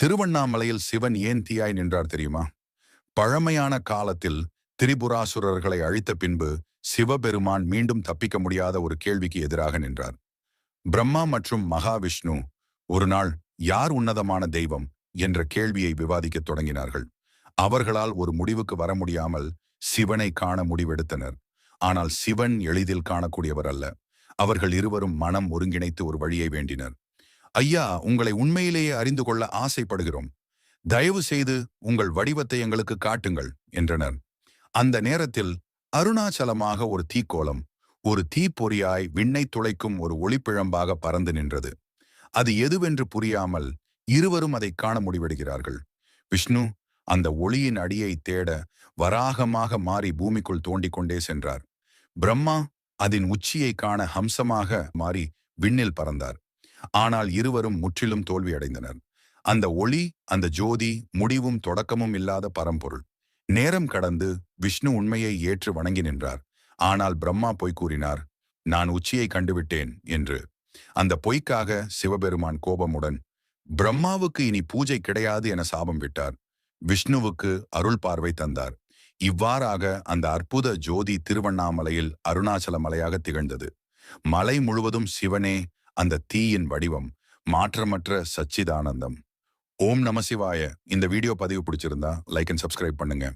திருவண்ணாமலையில் சிவன் ஏன் தீயாய் நின்றார் தெரியுமா? பழமையான காலத்தில் திரிபுராசுரர்களை அழித்த பின்பு சிவபெருமான் மீண்டும் தப்பிக்க முடியாத ஒரு கேள்விக்கு எதிராக நின்றார். பிரம்மா மற்றும் மகாவிஷ்ணு ஒரு நாள் யார் உன்னதமான தெய்வம் என்ற கேள்வியை விவாதிக்கத் தொடங்கினார்கள். அவர்களால் ஒரு முடிவுக்கு வர முடியாமல் சிவனை காண முடிவெடுத்தனர். ஆனால் சிவன் எளிதில் காணக்கூடியவர் அல்ல. அவர்கள் இருவரும் மனம் ஒருங்கிணைத்து ஒரு வழியை வேண்டினர். ஐயா உங்களை உண்மையிலேயே அறிந்து கொள்ள ஆசைப்படுகிறோம். தயவு செய்து உங்கள் வடிவத்தை எங்களுக்கு காட்டுங்கள் என்றனர். அந்த நேரத்தில் அருணாச்சலமாக ஒரு தீக்கோலம் ஒரு தீப்பொறியாய் விண்ணை துளைக்கும் ஒரு ஒளிப்பிழம்பாக பறந்து நின்றது. அது எதுவென்று புரியாமல் இருவரும் அதை காண முடிவெடுகிறார்கள். விஷ்ணு அந்த ஒளியின் அடியை தேட வராகமாக மாறி பூமிக்குள் தோண்டிக் கொண்டே சென்றார். பிரம்மா அதன் உச்சியை காண ஹம்சமாக மாறி விண்ணில் பறந்தார். ஆனால் இருவரும் முற்றிலும் தோல்வியடைந்தனர். அந்த ஒளி அந்த ஜோதி முடிவும் தொடக்கமும் இல்லாத பரம்பொருள். நேரம் கடந்து விஷ்ணு உண்மையை ஏற்று வணங்கி நின்றார். ஆனால் பிரம்மா பொய் கூறினார். நான் உச்சியை கண்டுவிட்டேன் என்று. அந்த பொய்க்காக சிவபெருமான் கோபமுடன் பிரம்மாவுக்கு இனி பூஜை கிடையாது என சாபம் விட்டார். விஷ்ணுவுக்கு அருள் பார்வை தந்தார். இவ்வாறாக அந்த அற்புத ஜோதி திருவண்ணாமலையில் அருணாச்சல மலையாக திகழ்ந்தது. மலை முழுவதும் சிவனே அந்த தீயின் வடிவம் மாற்றமற்ற சச்சிதானந்தம். ஓம் நமசிவாய இந்த வீடியோ பதிவு பிடிச்சிருந்தா லைக் அண்ட் சப்ஸ்கிரைப் பண்ணுங்க.